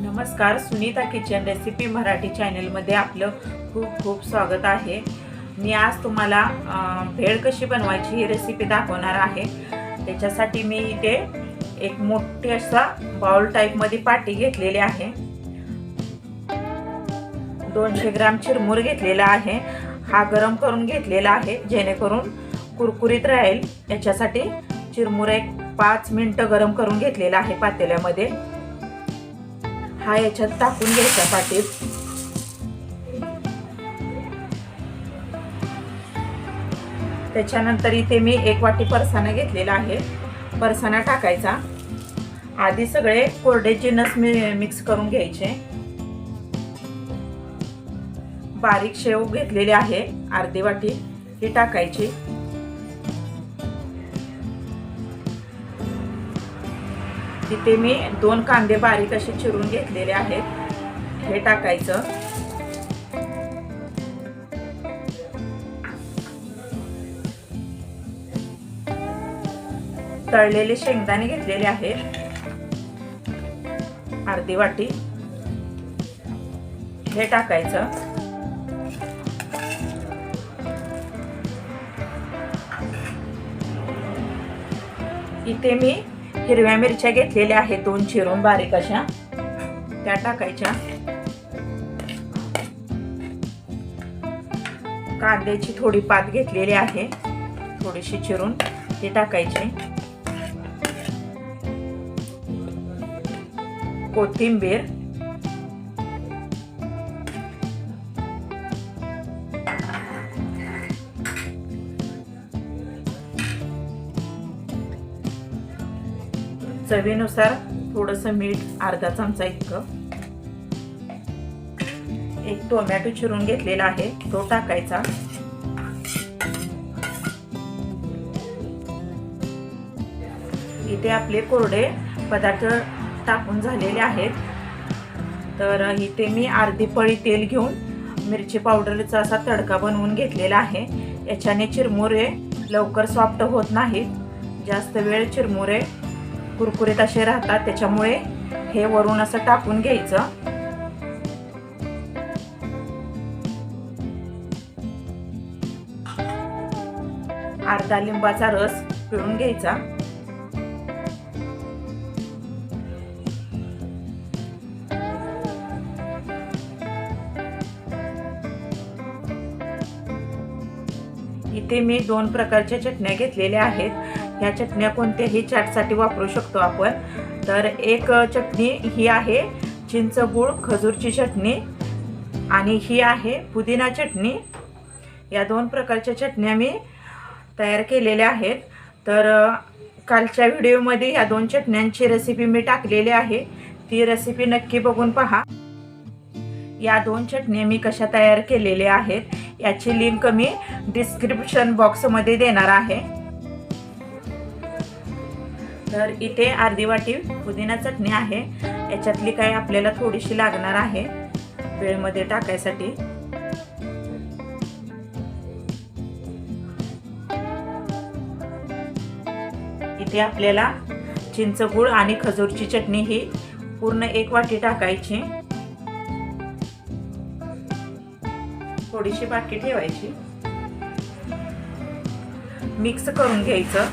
नमस्कार Sunita kitchen recipe Marathi चॅनलमध्ये आपलं खूप खूप स्वागत आहे. मी आज तुम्हाला भेळ कशी बनवायची ही रेसिपी दाखवणार आहे. त्याच्यासाठी मी इथे एक मोठी असा बाउल टाईपमध्ये पाटी घेतलेली आहे. दोनशे ग्राम चिरमूर घेतलेला आहे. हा गरम करून घेतलेला आहे जेणेकरून कुरकुरीत राहील. याच्यासाठी चिरमुरा एक पाच मिनटं गरम करून घेतलेला आहे पातेल्यामध्ये. हा याच्यात टाकून घ्यायचा पाटीत त्याच्यानंतर इथे मी एक वाटी परसाना घेतलेला आहे. परसाना टाकायचा. आधी सगळे कोरडे जिनस मी मिक्स करून घ्यायचे. बारीक शेव घेतलेले आहे अर्धी वाटी ही टाकायची. तिथे मी दोन कांदे बारीक असे चिरून घेतलेले आहेत हे टाकायचं. तळलेले शेंगदाणे घेतलेले आहेत. अर्धी वाटी. हे टाकायचं. इथे मी हिरव्या मिरच्या घेतलेल्या आहेत दोन चिरून बारीक अशा. त्या टाकायच्या. कांद्याची थोडी पात घेतलेली आहे थोडीशी चिरून ती टाकायची. कोथिंबीर चवीनुसार थोडंसं मीठ अर्धा चमचा इतकं. एक टोमॅटो चिरून घेतलेला आहे तो टाकायचा. इथे आपले कोरडे पदार्थ टाकून झालेले आहेत. तर इथे मी अर्धी पळी तेल घेऊन मिरची पावडरचा असा तडका बनवून घेतलेला आहे. याच्याने चिरमुरे लवकर सॉफ्ट होत नाहीत. जास्त वेळ चिरमुरे कुरकुरीत असे राहतात त्याच्यामुळे हे वरून असं टाकून घ्यायचं. अर्धा लिंबाचा रस पिळून घ्यायचा. इथे मी दोन प्रकारच्या चटण्या घेतलेल्या आहेत. ह्या चटण्या कोणत्याही चाटसाठी वापरू शकतो आपण. तर एक चटणी ही आहे चिंच गूळ खजूरची चटणी आणि ही आहे पुदिना चटणी. या दोन प्रकारच्या चटण्या मी तयार केलेल्या आहेत. तर कालच्या व्हिडिओमध्ये ह्या दोन चटण्यांची रेसिपी मी टाकलेली आहे. ती रेसिपी नक्की बघून पहा. या दोन चटण्या मी कशा तयार केलेल्या आहेत याची लिंक मी डिस्क्रिप्शन बॉक्समध्ये देणार आहे. तर इथे अर्धी वाटी पुदिना चटणी आहे. याच्यातली काय आपल्याला थोडीशी लागणार आहे वेळमध्ये टाकायसाठी. इथे आपल्याला चिंचगूळ आणि खजूरची चटणी ही पूर्ण एक वाटी टाकायची. थोडीशी बाकी ठेवायची. मिक्स करून घ्यायचं.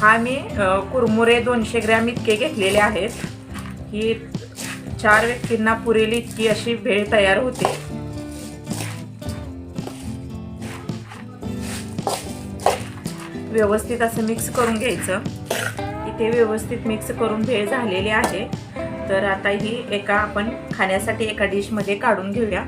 हा मी कुरमुरे दोनशे ग्रॅम इतके घेतलेले आहेत. ही चार व्यक्तींना पुरेल इतकी अशी भेळ तयार होते. व्यवस्थित असं मिक्स करून घ्यायचं. इथे व्यवस्थित मिक्स करून भेळ झालेली आहे. तर आता ही एका आपण खाण्यासाठी एका डिशमध्ये काढून घेऊया.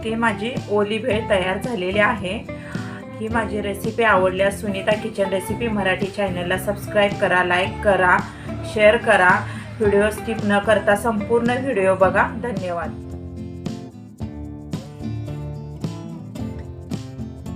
इथे माझी ओली भेळ तयार झालेली आहे. ही माझी रेसिपी आवडल्यास सुनीता किचन रेसिपी मराठी चॅनलला सबस्क्राईब करा लाईक करा शेअर करा. व्हिडिओ स्किप न करता संपूर्ण व्हिडिओ बघा. धन्यवाद.